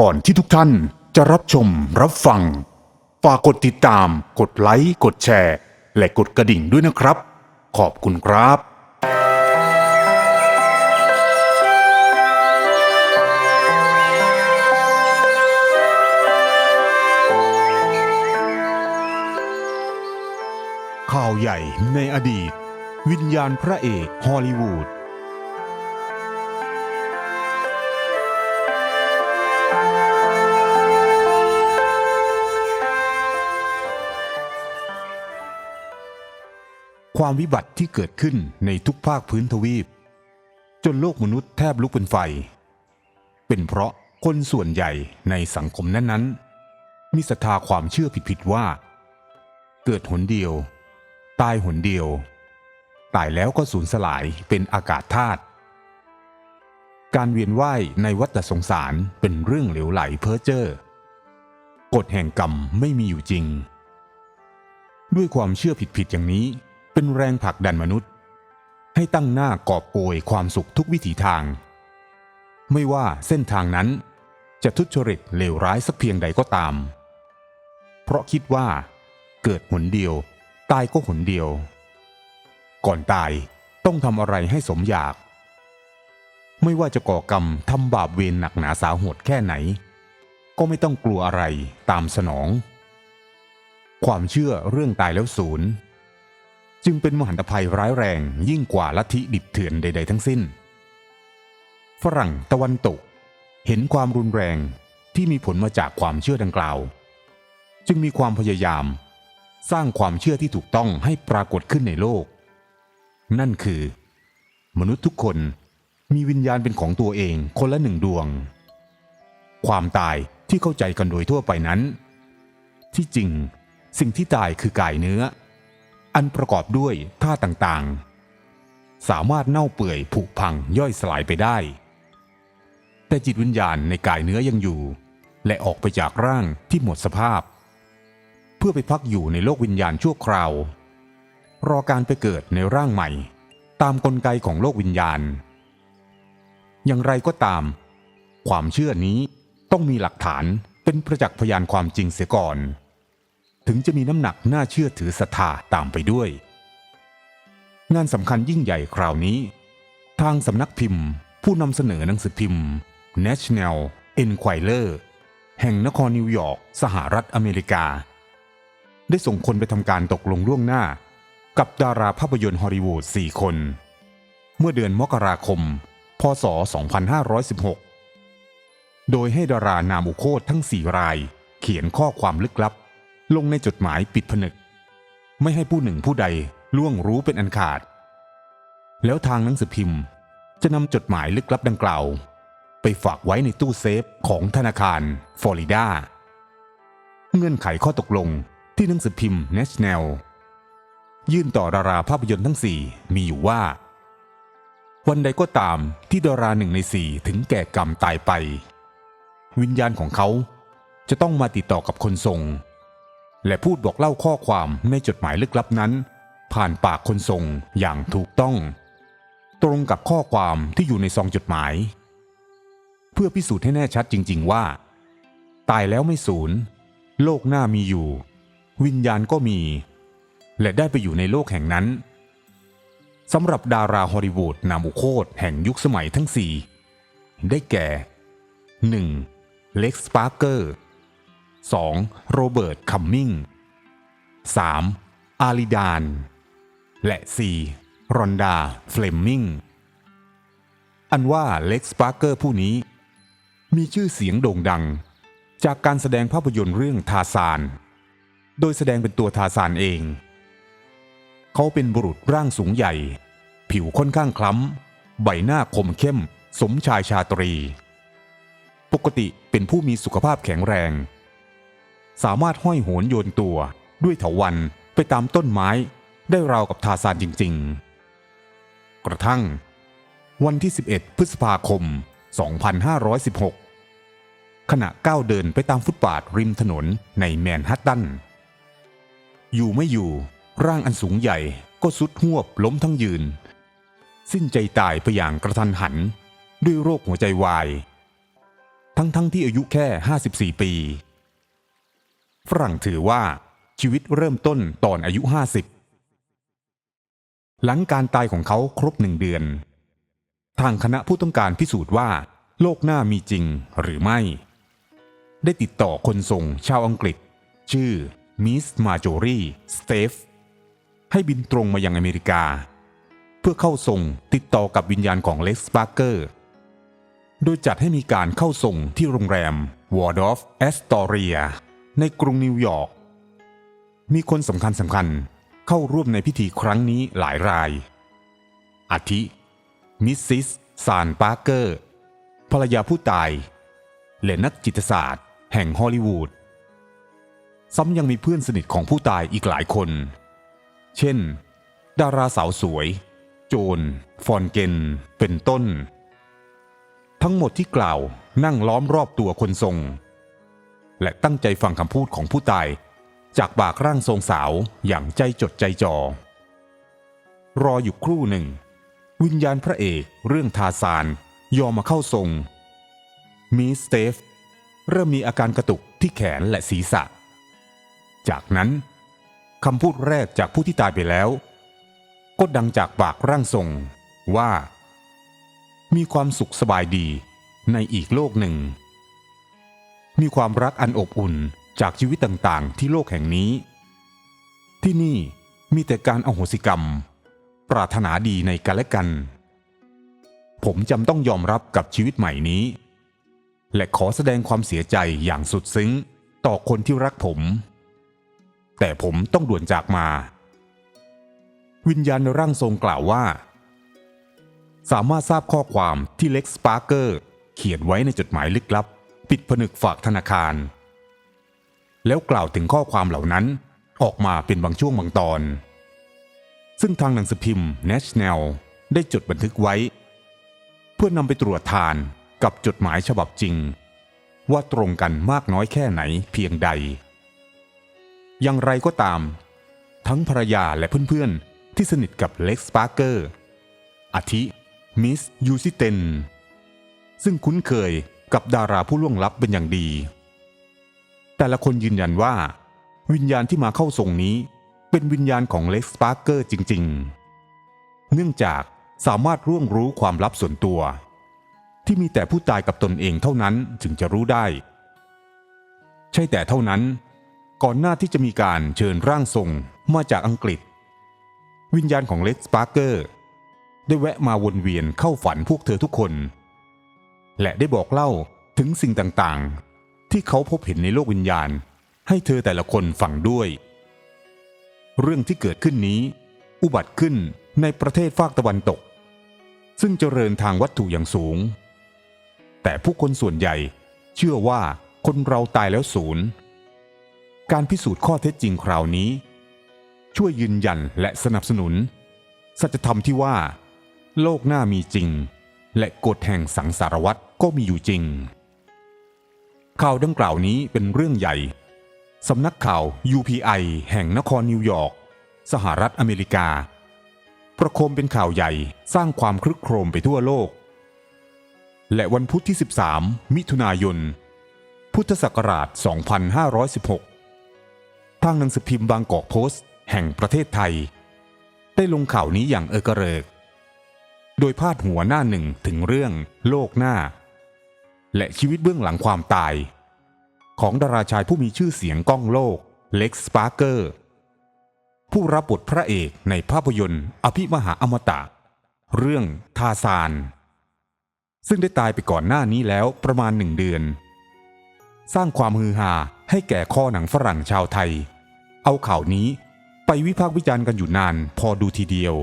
ก่อนที่ทุกท่านจะรับชมรับฟัง ฝากกดติดตาม กดไลค์ กดแชร์ และกดกระดิ่งด้วยนะครับ ขอบคุณครับ ข่าวใหญ่ในอดีต วิญญาณพระเอกฮอลลีวูด ความวิบัติที่เกิดขึ้นในทุกภาคพื้นทวีป จนโลกมนุษย์แทบลุกเป็นไฟ เป็นเพราะคนส่วนใหญ่ในสังคมนั้น ๆ มีศรัทธาความเชื่อผิดๆว่า เกิดหนเดียว ตายหนเดียว ตายแล้วก็สูญสลายเป็นอากาศธาตุการเวียนว่ายในวัฏสงสารเป็นเรื่องเหลวไหลเพ้อเจ้อกฎแห่งกรรมไม่มีอยู่จริง ด้วยความเชื่อผิดๆอย่างนี้ เป็นแรงผลักดันมนุษย์ ให้ตั้งหน้ากอบโกยความสุขทุกวิถีทาง ไม่ว่าเส้นทางนั้นจะทุจริตเลวร้ายสักเพียงใดก็ตาม เพราะคิดว่า เกิดหนเดียว ตายก็หนเดียว ก่อนตายต้องทำอะไรให้สมอยาก ไม่ว่าจะก่อกรรมทำบาปเวรหนักหนาสาหัสแค่ไหน ก็ไม่ต้องกลัวอะไรตามสนอง ความเชื่อเรื่องตายแล้วศูนย์ จึงเป็นมหันตภัยร้ายแรงยิ่งกว่าลัทธิดิบเถื่อนใด ๆ ทั้งสิ้น ฝรั่งตะวันตก เห็นความรุนแรงที่มีผลมาจากความเชื่อดังกล่าว จึงมีความพยายาม สร้างความเชื่อที่ถูกต้องให้ปรากฏขึ้นในโลก นั่นคือ มนุษย์ทุกคนมีวิญญาณเป็นของตัวเองคนละหนึ่งดวง ความตายที่เข้าใจกันโดยทั่วไปนั้น ที่จริงสิ่งที่ตายคือกายเนื้อ อันประกอบด้วยท่าตุต่างๆ สามารถเน่าเปื่อยผุพังย่อยสลายไปได้ แต่จิตวิญญาณในกายเนื้อยังอยู่ และออกไปจากร่างที่หมดสภาพ เพื่อไปพักอยู่ในโลกวิญญาณชั่วคราว รอการไปเกิดในร่างใหม่ ตามกลไกของโลกวิญญาณ อย่างไรก็ตาม ความเชื่อนี้ต้องมีหลักฐานเป็นประจักษ์พยานความจริงเสียก่อน ถึงจะมีน้ำหนักน่าเชื่อถือศรัทธาตามไปด้วย งานสำคัญยิ่งใหญ่คราวนี้ ทางสำนักพิมพ์ ผู้นำเสนอหนังสือพิมพ์ National Enquirer แห่งนครนิวยอร์กสหรัฐอเมริกา ได้ส่งคนไปทำการตกลงล่วงหน้า กับดาราภาพยนตร์ฮอลลีวูด4คน เมื่อเดือนมกราคม พศ 2516 โดยให้ดารานามอุโคตทั้ง 4 ราย เขียนข้อความลึกลับ ลงในจดหมายปิดผนึก ไม่ให้ผู้หนึ่งผู้ใดล่วงรู้เป็นอันขาด แล้วทางหนังสือพิมพ์ จะนำจดหมายลึกลับดังกล่าว ไปฝากไว้ในตู้เซฟของธนาคารฟลอริดาเงื่อนไขข้อตกลงที่หนังสือพิมพ์ National ยื่นต่อดาราภาพยนตร์ทั้งสี่มีอยู่ว่า วันใดก็ตามที่ดาราหนึ่งในสี่ถึงแก่กรรมตายไป วิญญาณของเขาจะต้องมาติดต่อกับคนทรง และพูดบอกเล่าข้อความในจดหมายลึกลับนั้น ผ่านปากคนทรงอย่างถูกต้อง ตรงกับข้อความที่อยู่ในซองจดหมาย เพื่อพิสูจน์ให้แน่ชัดจริง ๆว่า ตายแล้วไม่สูญโลกหน้ามีอยู่ วิญญาณก็มี และได้ไปอยู่ในโลกแห่งนั้นสำหรับดาราฮอลลีวูดนามุโคตแห่งยุคสมัยทั้งสี่ได้แก่ 1. เล็กซ์ปาร์เกอร์ 2. โรเบิร์ต คัมมิง 3. อาริดาน และ 4. รอนดา เฟลมมิง อันว่าเล็กซ์ปาร์เกอร์ผู้นี้ มีชื่อเสียงโด่งดัง จากการแสดงภาพยนตร์เรื่องทาซาน โดยแสดงเป็นตัวทาซานเอง เขาเป็นบุรุษร่างสูงใหญ่ ผิวค่อนข้างคล้ำ ใบหน้าคมเข้ม สมชายชาตรี ปกติเป็นผู้มีสุขภาพแข็งแรง สามารถห้อยโหนโยนตัวด้วยเถาวันไปตามต้นไม้ได้ราวกับทาซานจริง ๆ กระทั่ง วันที่ 11 พฤษภาคม 2516 ขณะก้าวเดินไปตามฟุตบาทริมถนนในแมนฮัตตัน อยู่ไม่อยู่ร่างอันสูงใหญ่ก็สุดหวบล้มทั้งยืน สิ้นใจตายไปอย่างกระทันหัน ด้วยโรคหัวใจวาย ทั้งๆทที่อายุแค่ 54 ปี ฝรั่งถือว่าชีวิตเริ่มต้นตอนอายุ 50 หลังการตายของเขาครบหนึ่งเดือน ทางคณะผู้ต้องการพิสูจน์ว่า โลกหน้ามีจริงหรือไม่ ได้ติดต่อคนส่งชาวอังกฤษ ชื่อมิสมาโจรีสเตฟให้บินตรงมายังอเมริกา เพื่อเข้าส่งติดต่อกับวิญญาณของเล็กซ์ปาร์เกอร์ โดยจัดให้มีการเข้าส่งที่โรงแรมวอร์ดอฟแอสตอเรีย ในกรุงนิวยอร์กมีคนสำคัญสำคัญเข้าร่วมในพิธีครั้งนี้หลายราย อาทิ มิสซิสซานปาร์เกอร์ ภรรยาผู้ตาย และนักจิตศาสตร์ แห่งฮอลลีวูด ซ้ำยังมีเพื่อนสนิทของผู้ตายอีกหลายคน เช่น ดาราสาวสวย โจน ฟอนเกน เป็นต้น ทั้งหมดที่กล่าวนั่งล้อมรอบตัวคนทรง และตั้งใจฟังคำพูดของผู้ตาย จากปากร่างทรงสาวอย่างใจจดใจจอรออยู่ครู่หนึ่ง วิญญาณพระเอกเรื่องทาซานยอมมาเข้าทรงมีสเตฟเริ่มมีอาการกระตุกที่แขนและศีรษะ จากนั้นคำพูดแรกจากผู้ที่ตายไปแล้ว ก็ดังจากปากร่างทรงว่า มีความสุขสบายดีในอีกโลกหนึ่ง มีความรักอันอบอุ่นจากชีวิตต่างๆ ที่โลกแห่งนี้ ที่นี่มีแต่การอโหสิกรรม ปรารถนาดีในกันและกัน ผมจำต้องยอมรับกับชีวิตใหม่นี้ และขอแสดงความเสียใจอย่างสุดซึ้งต่อคนที่รักผม แต่ผมต้องด่วนจากมา วิญญาณร่างทรงกล่าวว่า สามารถทราบข้อความที่เล็กสปาร์เกอร์เขียนไว้ในจดหมายลึกลับ ปิดผนึกฝากธนาคาร แล้วกล่าวถึงข้อความเหล่านั้นออกมาเป็นบางช่วงบางตอน ซึ่งทางหนังสือพิมพ์ National ได้จดบันทึกไว้ เพื่อนำไปตรวจทานกับจดหมายฉบับจริง ว่าตรงกันมากน้อยแค่ไหนเพียงใด อย่างไรก็ตาม ทั้งภรรยาและเพื่อนๆ ที่สนิทกับเล็กซ์ปาร์เกอร์อาทิมิสยูซิเตนซึ่งคุ้นเคย กับดาราผู้ล่วงลับเป็นอย่างดี แต่ละคนยืนยันว่า วิญญาณที่มาเข้าทรงนี้ เป็นวิญญาณของเล็กซ์ปาร์เกอร์จริง ๆ เนื่องจากสามารถร่วงรู้ความลับส่วนตัว ที่มีแต่ผู้ตายกับตนเองเท่านั้นถึงจะรู้ได้ ใช่แต่เท่านั้น ก่อนหน้าที่จะมีการเชิญร่างทรงมาจากอังกฤษ วิญญาณของเล็กซ์ปาร์เกอร์ได้แวะมาวนเวียนเข้าฝันพวกเธอทุกคน และได้บอกเล่าถึงสิ่งต่างๆ ที่เขาพบเห็นในโลกวิญญาณ ให้เธอแต่ละคนฟังด้วย เรื่องที่เกิดขึ้นนี้ อุบัติขึ้นในประเทศฝากตะวันตก ซึ่งเจริญทางวัตถุอย่างสูง แต่ผู้คนส่วนใหญ่เชื่อว่าคนเราตายแล้วศูนย์การพิสูจน์ข้อเท็จจริงคราวนี้ ช่วยยืนยันและสนับสนุน สัจธรรมที่ว่า โลกหน้ามีจริง และกฎแห่งสังสารวัตรก็มีอยู่จริง ข่าวดังกล่าวนี้เป็นเรื่องใหญ่ สำนักข่าว UPI แห่งนครนิวยอร์ก สหรัฐอเมริกา ประโคมเป็นข่าวใหญ่สร้างความครึกโครมไปทั่วโลก และวันพุธที่ 13 มิถุนายน พุทธศักราช 2516 ทางหนังสือพิมพ์บางกอกโพสต์ แห่งประเทศไทย ได้ลงข่าวนี้อย่างเอกระเริก โดยพาดหัวหน้าหนึ่งถึงเรื่องโลกหน้า และชีวิตเบื้องหลังความตาย ของดาราชายผู้มีชื่อเสียงก้องโลกเล็กซ์ปาร์เกอร์ ผู้รับบทพระเอกในภาพยนตร์ อภิมหาอมตะ เรื่องทาซาน ซึ่งได้ตายไปก่อนหน้านี้แล้วประมาณหนึ่งเดือน สร้างความฮือฮาให้แก่ข้อหนังฝรั่งชาวไทย เอาข่าวนี้ไปวิพากษ์วิจารณ์กันอยู่นานพอดูทีเดียว